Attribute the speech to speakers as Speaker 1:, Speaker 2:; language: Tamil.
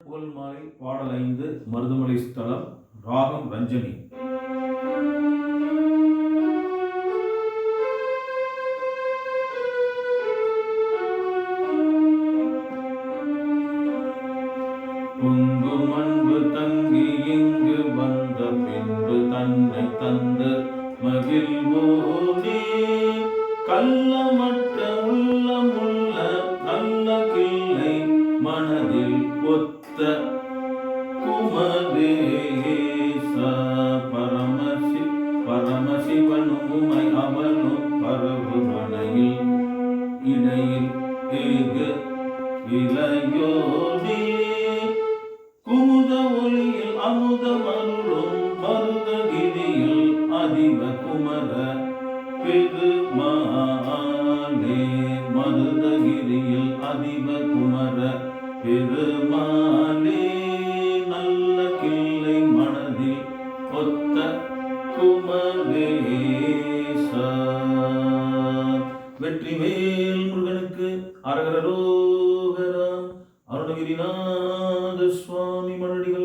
Speaker 1: புகழ் மாலை பாடல் ஐந்து மருதமலை ஸ்தலம் ராகம் ரஞ்சனி. பொங்கும் அன்பு தங்கி இங்கு வந்த பின்பு தன்னை தந்து மகிழ்வோனே கல் குமரேச பரமசி பரமசிவனும் உமை பரவு மனையில் இடையில் ஏகு இளையோனே குமுத ஒளியில் அமுத மருளும் மருதகிரியில் அதிப குமர பெருமானே. மருதகிரியில் அதிப குமர பெருமான. வெற்றிவேல் முருகனுக்கு அரகரோகரா அருணகிரிநாத சுவாமி மரடிகள்